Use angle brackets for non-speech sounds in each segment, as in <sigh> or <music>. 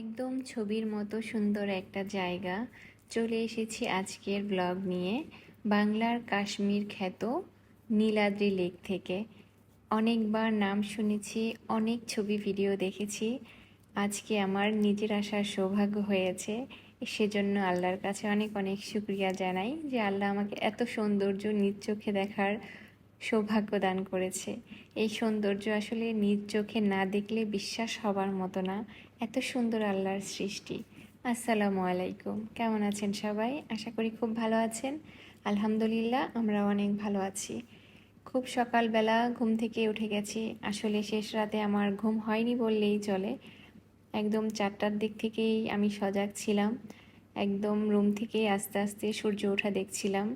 একদম ছবির মতো সুন্দর একটা জায়গা। চলে এসেছি আজকের ব্লগ নিয়ে বাংলার কাশ্মীর খ্যাত নীলাদ্রি লেক থেকে। অনেকবার নাম শুনেছি, অনেক ছবি, ভিডিও দেখেছি। আজকে আমার নিজের আসার সৌভাগ্য হয়েছে। সেজন্য আল্লাহর কাছে অনেক অনেক শুক্রিয়া জানাই যে আল্লাহ আমাকে এত সৌন্দর্য নিজ চোখে দেখার সৌভাগ্য দান করেছে। এই সৌন্দর্য আসলে নিজ চোখে না দেখলে বিশ্বাস হবার মতো না। এত সুন্দর আল্লাহর সৃষ্টি। আসসালামু আলাইকুম। কেমন আছেন সবাই? আশা করি খুব ভালো আছেন। আলহামদুলিল্লাহ আমরা অনেক ভালো আছি। খুব সকালবেলা ঘুম থেকে উঠে গেছি। আসলে শেষ রাতে আমার ঘুম হয়নি বললেই চলে। একদম চারটার দিক থেকেই আমি সজাগ ছিলাম। একদম রুম থেকেই আস্তে আস্তে সূর্য ওঠা দেখছিলাম।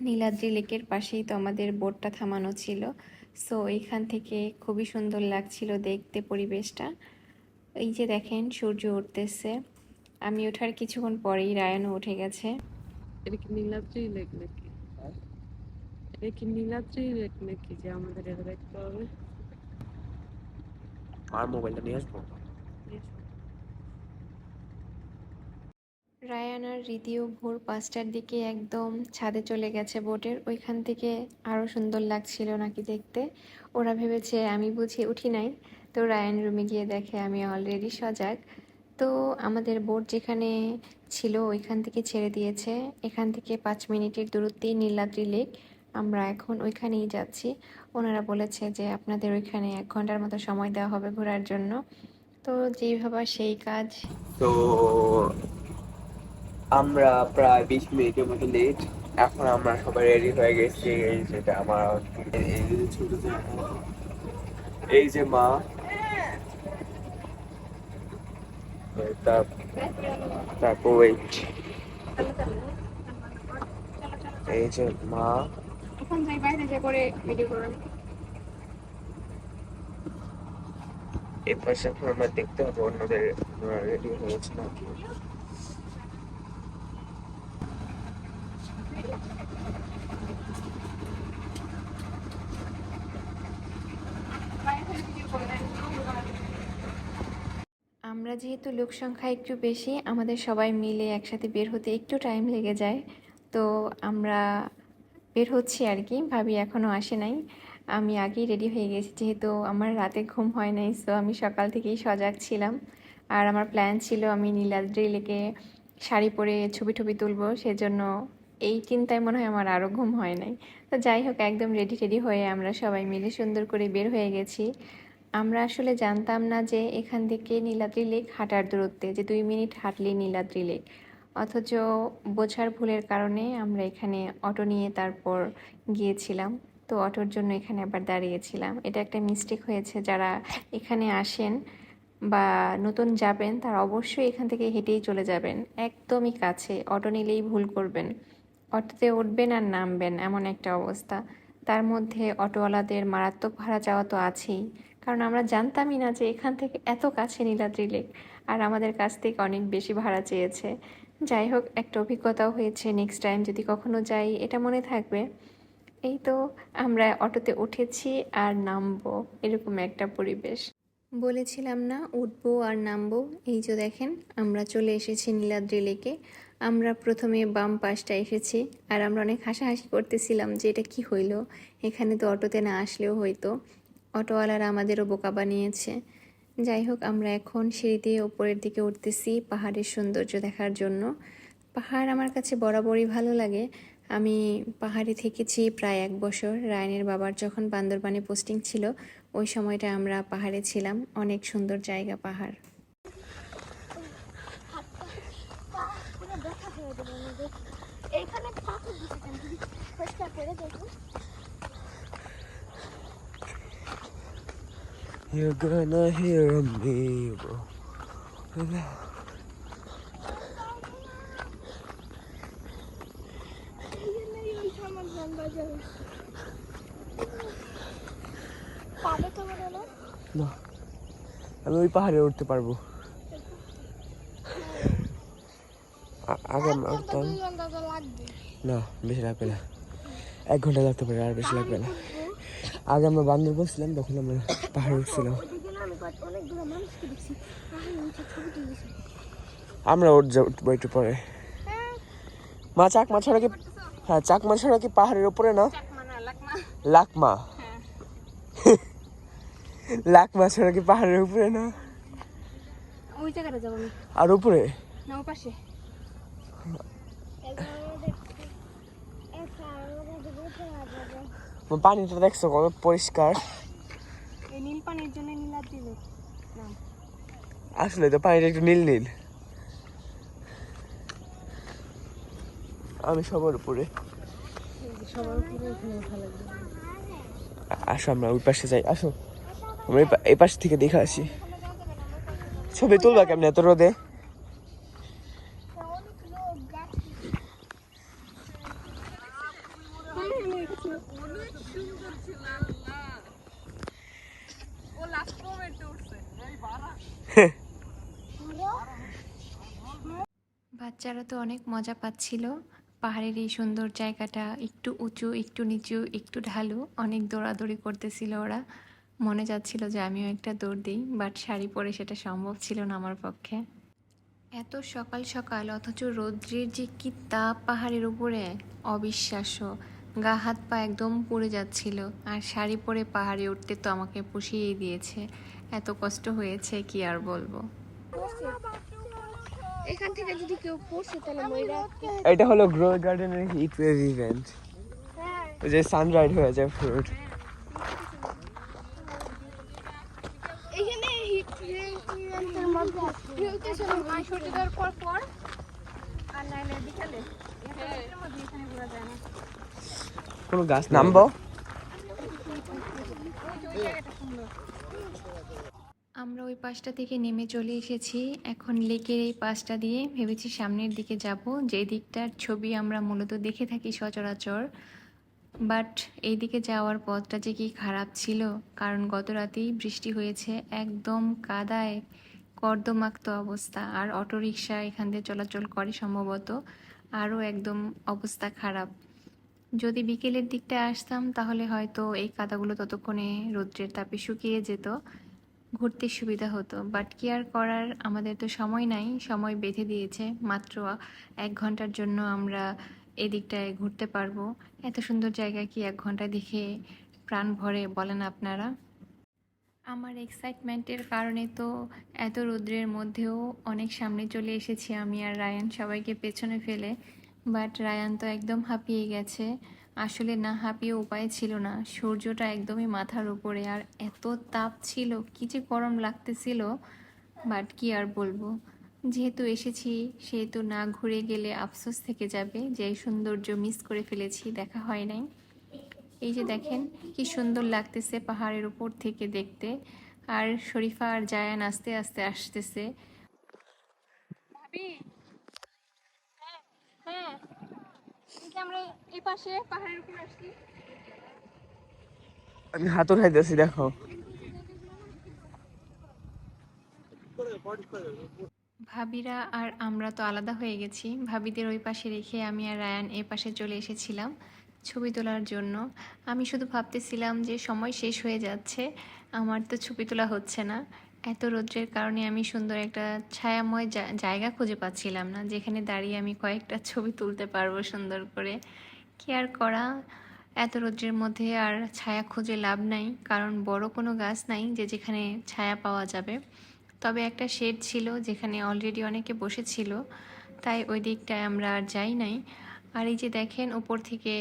নীলাদ্রি লেকের পাশেই তো আমাদের বোটটা থামানো ছিল। সো এইখান থেকে খুবই সুন্দর লাগছিল দেখতে পরিবেশটা। এই যে দেখেন সূর্য উঠতেছে। আমি ওঠার কিছুক্ষণ পরেই রায়নও উঠে গেছে। এটা কি নীলাদ্রি লেক নাকি? এটা কি নীলাদ্রি লেক নাকি যে আমাদের এটা দেখতে হবে? আর মোবাইলটা নিয়ে আসব? রায়ান আর রীতিও ভোর পাঁচটার দিকে একদম ছাদে চলে গেছে বোটের। ওইখান থেকে আরও সুন্দর লাগছিল নাকি দেখতে। ওরা ভেবেছে আমি বুঝি উঠি নাই। তো রায়ান রুমে গিয়ে দেখে আমি অলরেডি সজাগ। তো আমাদের বোট যেখানে ছিল ওইখান থেকে ছেড়ে দিয়েছে। এখান থেকে পাঁচ মিনিটের দূরত্বেই নীলাদ্রি লেক আমরা এখন ওইখানেই যাচ্ছি। ওনারা বলেছে যে আপনাদের ওইখানে এক ঘণ্টার মতো সময় দেওয়া হবে ঘোরার জন্য। তো যেই ভাবা সেই কাজ। তো আমরা প্রায় বিশ মিনিটের মতো লেট এখন আমরা সবাই রেডি হয়ে গেছি। এই যেটা আমার এই যে মা তার- তারপর ওয়েট এই যে মা। এখন যাই বাইরে যে করে ভিডিও করবেন এই পয়সা এখন দেখতে হবে অন্যদের রেডি হয়েছে নাকি আমরা যেহেতু লোক সংখ্যা একটু বেশি, আমাদের সবাই মিলে একসাথে বের হতে একটু টাইম লেগে যায়। তো আমরা বের হচ্ছি আর কি, ভাবি এখনও আসে নাই। আমি আগেই রেডি হয়ে গেছি, যেহেতু আমার রাতে ঘুম হয় নাই সো আমি সকাল থেকেই সজাগ ছিলাম। আর আমার প্ল্যান ছিল আমি নীলাদ্রি লেকে শাড়ি পরে ছবি টবি তুলবো, সেজন্য এই চিন্তায় মনে হয় আমার আরও ঘুম হয় নাই। তো যাই হোক, একদম রেডি টেডি হয়ে আমরা সবাই মিলে সুন্দর করে বের হয়ে গেছি। আমরা আসলে জানতাম না যে এখান থেকে নীলাদ্রি লেক হাঁটার দূরত্বে, যে দুই মিনিট হাঁটলে নীলাদ্রি লেক। অথচ বোঝার ভুলের কারণে আমরা এখানে অটো নিয়ে তারপর গিয়েছিলাম। তো অটোর জন্য এখানে আবার দাঁড়িয়েছিলাম। এটা একটা মিস্টেক হয়েছে। যারা এখানে আসেন বা নতুন যাবেন, তারা অবশ্যই এখান থেকে হেঁটেই চলে যাবেন। একদমই কাছে। অটো নিলেই ভুল করবেন। অটোতে উঠবেন আর নামবেন, এমন একটা অবস্থা। তার মধ্যে অটোওয়ালাদের মারাত্মক ভাড়া চাওয়া তো আছেই। কারণ আমরা জানতামই না যে এখান থেকে এত কাছে নীলাদ্রি লেক, আর আমাদের কাছ থেকে অনেক বেশি ভাড়া চেয়েছে। যাই হোক, একটা অভিজ্ঞতাও হয়েছে নেক্সট টাইম যদি কখনো যাই, এটা মনে থাকবে। এই তো, আমরা অটোতে উঠেছি আর নামবো, এরকম একটা পরিবেশ। বলেছিলাম না, উঠবো আর নামবো। এই যে দেখেন, আমরা চলে এসেছি নীলাদ্রি লেকে। আমরা প্রথমে বাম পাশটা এসেছি, আর আমরা অনেক হাসাহাসি করতেছিলাম যে এটা কি হইল? এখানে তো অটোতে না আসলেও হয়তো অটোওয়ালারা আমাদেরও বোকা বানিয়েছে। যাই হোক, আমরা এখন সিঁড়ি দিয়ে ওপরের দিকে উঠতেছি পাহাড়ের সৌন্দর্য দেখার জন্য। পাহাড় আমার কাছে বরাবরই ভালো লাগে। আমি পাহাড়ে থেকেছি প্রায় এক বছর। রায়নের বাবার যখন বান্দরবানে পোস্টিং ছিল, ওই সময়টা আমরা পাহাড়ে ছিলাম। অনেক সুন্দর জায়গা পাহাড়। পুরো ব্যথা হয়ে যাবে আমাদের এইখানে পাথর দিয়েছেন যদি পরিষ্কার করে দেখুন You're gonna hear me, মনে না আমি ওই পাহাড়ে উঠতে পারব। আগে উঠতাম না বেশি লাগবে না। এক ঘণ্টা লাগতে পারে আর বেশি লাগবে না। আগে আমরা বান্দরবন ছিলাম তখন আমরা পাহাড়ে উঠছিলাম। আমরা ওর উঠবো একটু পরে। মা চাকমা ছাড়া কি হ্যাঁ চাকমা ছাড়া কি পাহাড়ের উপরে না? লাকমা। <laughs> লাকমা ছাড়া কি পাহাড়ের উপরে না? ওই জায়গাটা যাব আর উপরে? না পাশে এবার আমাদের এটা আমাদের উঠে যাবে পানিটা দেখছ কত পরিষ্কার এই নীল পানির জন্য নীলাদ্রি আসলে তো পানিটা একটু নীল নীল আমি সবার উপরে সবার উপরে ভালো লাগবে আসো আমরা ওই পাশে যাই আসো আমরা এই পাশ থেকে দেখে আসি ছবি তুলবা কেমন এত রোদে অনেক লোক গাছ বাচ্চারা তো অনেক মজা পাচ্ছিল। পাহাড়ের এই সুন্দর জায়গাটা একটু উঁচু, একটু নিচু, একটু ঢালু, অনেক দৌড়াদৌড়ি করতেছিল ওরা। মনে যাচ্ছিল যে আমিও একটা দৌড় দিই, বাট শাড়ি পরে সেটা সম্ভব ছিল না আমার পক্ষে। এত সকাল সকাল, অথচ রৌদ্রের যে কি তাপ পাহাড়ের উপরে, অবিশ্বাস্য। গা হাত পা একদম পুড়ে যাচ্ছিল, আর শাড়ি পরে পাহাড়ে উঠতে তো আমাকে পুষিয়েই দিয়েছে। এত কষ্ট হয়েছে কি আর বলব? এখান থেকে যদি কেউ পড়ছে তাহলে ময়রা এটা হলো গ্রো গার্ডেনের হিট ওয়েভ ইভেন্ট ওই যে সানরাইড হয়ে যায় ফ্রুট এখানে গাছ ইভেন্টের মধ্যে হিউটেশন হয় সূর্য দেওয়ার পর পর আর নাইলে বিকালে এর মধ্যে এখানে ঘোরা যায় না কোনো গাছ নামবো আমরা ওই পাশটা থেকে নেমে চলে এসেছি। এখন লেকের এই পাশটা দিয়ে ভেবেছি সামনের দিকে যাব। যে দিকটার ছবি আমরা মূলত দেখে থাকি সচরাচর। বাট এই দিকে যাওয়ার পথটা যে কি খারাপ ছিল, কারণ গত রাতেই বৃষ্টি হয়েছে, একদম কাদায় কর্দমাক্ত অবস্থা। আর অটোরিকশা এখান দিয়ে চলাচল করে সম্ভবত আরও একদম অবস্থা খারাপ। যদি বিকেলের দিকটা আসতাম, তাহলে হয়তো এই কাদাগুলো ততক্ষণে রৌদ্রের তাপে শুকিয়ে যেত। ঘুরতে সুবিধা হতো। বাট কি আর করার আমাদের তো সময় নাই, সময় বেঁধে দিয়েছে। মাত্র এক ঘণ্টার জন্য আমরা এদিকটায় ঘুরতে পারব। এত সুন্দর জায়গা কি এক ঘণ্টা দেখে প্রাণ ভরে বলেন আপনারা? আমার এক্সাইটমেন্টের কারণে তো এত রৌদ্রের মধ্যেও অনেক সামনে চলে এসেছি আমি আর রায়ান সবাইকে পেছনে ফেলে। বাট রায়ান তো একদম হাঁপিয়ে গেছে। আসলে না হাঁপিয়ে উপায় ছিল না। সূর্যটা একদমই মাথার উপরে আর এত তাপ ছিল, কি যে গরম লাগতেছিল বাট কি আর বলব। যেহেতু এসেছি, সেহেতু না ঘুরে গেলে আফসোস থেকে যাবে যে সৌন্দর্য মিস করে ফেলেছি, দেখা হয় নাই। এই যে দেখেন, কি সুন্দর লাগতেছে পাহাড়ের উপর থেকে দেখতে। আর শরীফা আর জায়ান আস্তে আস্তে আসতেছে। হ্যাঁ হ্যাঁ আমরা এই পাশে পাহাড়ের উপর আসছি। আমি হাতুর খাইতেছি দেখো। ভাবিরা আর আমরা তো আলাদা হয়ে গেছি। ভাবিদের ওই পাশে রেখে আমি আর রায়ান এই পাশে চলে এসেছিলাম ছবি তোলার জন্য। আমি শুধু ভাবতেছিলাম যে সময় শেষ হয়ে যাচ্ছে আমার তো ছবি তোলা হচ্ছে না। এত রৌদ্রের কারণে আমি সুন্দর একটা ছায়াময় জায়গা খুঁজে পাচ্ছিলাম না যেখানে দাঁড়িয়ে আমি কয়েকটা ছবি তুলতে পারব সুন্দর করে। কি আর করা এত রৌদ্রের মধ্যে আর ছায়া খুঁজে লাভ নাই, কারণ বড় কোনো গাছ নাই যে যেখানে ছায়া পাওয়া যাবে। তবে একটা শেড ছিল যেখানে অলরেডি অনেকে বসেছিল, তাই ওই দিকটায় আমরা আর যাই নাই। আর এই যে দেখেন, উপর থেকে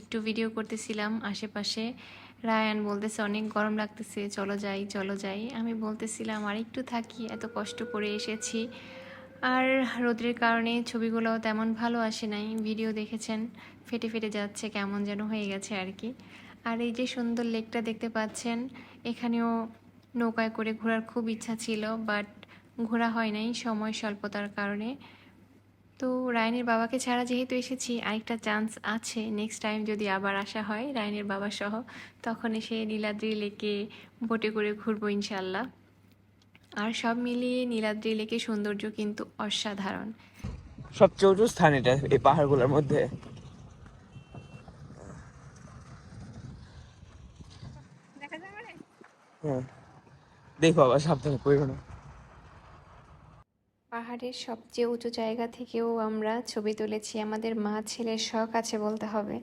একটু ভিডিও করতেছিলাম, আশেপাশে রায়ান বলতেছে, অনেক গরম লাগতেছে, চলো যাই চলো যাই। আমি বলতেছিলাম আর একটু থাকি, এত কষ্ট করে এসেছি। আর রোদ্রের কারণে ছবিগুলো তেমন ভালো আসে নাই। ভিডিও দেখেছেন, ফেটে ফেটে যাচ্ছে, কেমন যেন হয়ে গেছে আর কি। আর এই যে সুন্দর লেকটা দেখতে পাচ্ছেন, এখানেও নৌকায় করে ঘোরার খুব ইচ্ছা ছিল, বাট ঘোরা হয় নাই সময় স্বল্পতার কারণে। তো রায়নের বাবাকে ছাড়া যেহেতু এসেছি, আরেকটা চান্স আছে নেক্সট টাইম যদি আবার আসা হয় রায়নের বাবা সহ, তখন এসে নীলাদ্রি লেকে বোটে করে ঘুরবো ইনশাল্লাহ আর সব মিলিয়ে নীলাদ্রি লেকের সৌন্দর্য কিন্তু অসাধারণ। সবচেয়ে উঁচু স্থান এটা এই পাহাড়গুলোর মধ্যে। দেখা হ্যাঁ আবার সাবধানে পড়ো না। পাহাড়ের সবচেয়ে উঁচু জায়গা থেকেও আমরা ছবি তুলেছি আমাদের মা ছেলের শখ আছে বলতে হবে।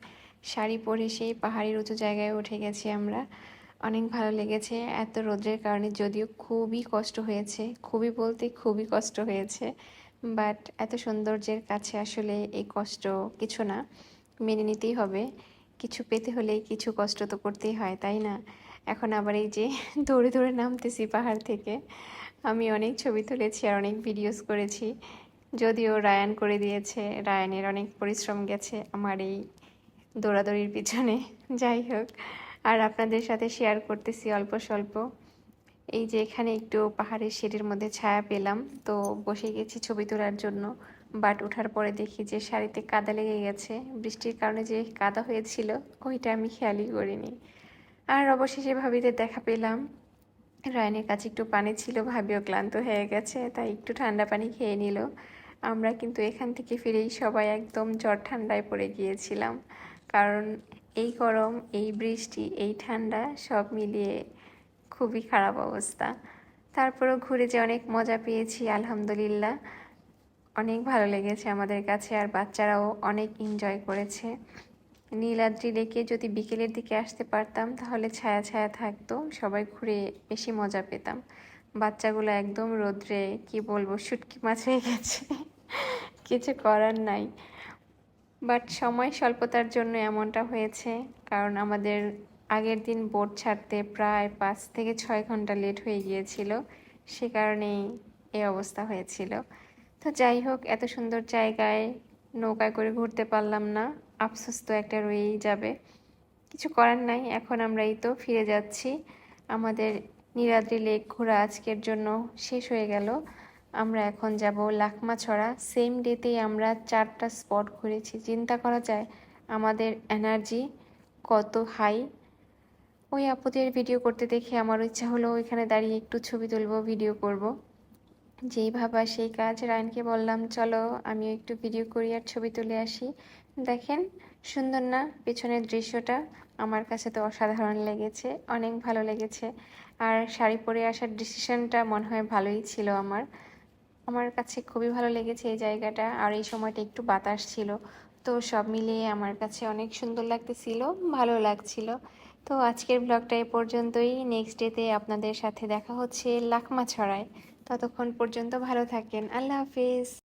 শাড়ি পরে সেই পাহাড়ের উঁচু জায়গায় উঠে গেছি আমরা। অনেক ভালো লেগেছে। এত রোদ্রের কারণে যদিও খুবই কষ্ট হয়েছে, খুবই বলতে খুবই কষ্ট হয়েছে বাট এত সৌন্দর্যের কাছে আসলে এই কষ্ট কিছু না। মেনে নিতেই হবে। কিছু পেতে হলে কিছু কষ্ট তো করতেই হয়, তাই না? এখন আবার এই যে <laughs> দৌড়ে দৌড়ে নামতেছি পাহাড় থেকে। আমি অনেক ছবি তুলেছি আর অনেক ভিডিওস করেছি। যদিও রায়ান করে দিয়েছে, রায়ানের অনেক পরিশ্রম গেছে আমার এই দৌড়াদৌড়ির পিছনে। <laughs> যাই হোক। আর আপনাদের সাথে শেয়ার করতেছি অল্প স্বল্প। এই যে এখানে একটু পাহাড়ের শেডের মধ্যে ছায়া পেলাম, তো বসে গেছি ছবি তোলার জন্য। বাট ওঠার পরে দেখি যে শাড়িতে কাদা লেগে গেছে। বৃষ্টির কারণে যে কাদা হয়েছিল, ওইটা আমি খেয়ালই করিনি। আর অবশেষে ভাবিতে দেখা পেলাম। রায়নের কাছে একটু পানি ছিল, ভাবিও ক্লান্ত হয়ে গেছে, তাই একটু ঠান্ডা পানি খেয়ে নিল। আমরা কিন্তু এখান থেকে ফিরেই সবাই একদম জ্বর ঠান্ডায় পড়ে গিয়েছিলাম। কারণ এই গরম, এই বৃষ্টি, এই ঠান্ডা সব মিলিয়ে খুবই খারাপ অবস্থা। তারপরেও ঘুরে যে অনেক মজা পেয়েছি, আলহামদুলিল্লাহ। অনেক ভালো লেগেছে আমাদের কাছে আর বাচ্চারাও অনেক এনজয় করেছে। নীলাদ্রি লেকে যদি বিকেলের দিকে আসতে পারতাম, তাহলে ছায়া ছায়া থাকতো, সবাই ঘুরে বেশি মজা পেতাম। বাচ্চাগুলো একদম রোদ্রে, কি বলব, শুটকি মাছ হয়ে গেছে। কিছু করার নাই। বাট সময় স্বল্পতার জন্য এমনটা হয়েছে, কারণ আমাদের আগের দিন বোট ছাড়তে প্রায় পাঁচ থেকে ছয় ঘণ্টা লেট হয়ে গিয়েছিল, সে কারণেই এই অবস্থা হয়েছিল। তো যাই হোক, এত সুন্দর জায়গায় নৌকায় করে ঘুরতে পারলাম না, আফসোস তো একটা রয়েই যাবে। কিছু করার নাই, এখন আমরা এই তো ফিরে যাচ্ছি। আমাদের নীলাদ্রি লেক ঘোরা আজকের জন্য শেষ হয়ে গেল। আমরা এখন যাব লাকমাছড়া। সেম ডেতেই আমরা চারটা স্পট ঘুরেছি। চিন্তা করা যায় আমাদের এনার্জি কত হাই ওই আপুদের ভিডিও করতে দেখে আমার ইচ্ছা হলো ওইখানে দাঁড়িয়ে একটু ছবি তুলবো ভিডিও করব। যেই ভাবা সেই কাজ, রায়নকে বললাম, চলো আমিও একটু ভিডিও করি আর ছবি তুলে আসি। দেখেন, সুন্দর না পেছনের দৃশ্যটা? আমার কাছে তো অসাধারণ লেগেছে, অনেক ভালো লেগেছে। আর শাড়ি পরে আসার ডিসিশনটা মনে হয় ভালোই ছিল আমার। আমার কাছে খুবই ভালো লেগেছে এই জায়গাটা, আর এই সময়টা একটু বাতাস ছিল। তো সব মিলিয়ে আমার কাছে অনেক সুন্দর লাগতেছিল, ভালো লাগছিল। তো আজকের ব্লগটা এ পর্যন্তই। নেক্সট ডেতে আপনাদের সাথে দেখা হচ্ছে লাখমা ছড়ায় ততক্ষণ পর্যন্ত ভালো থাকেন। আল্লাহ হাফিজ।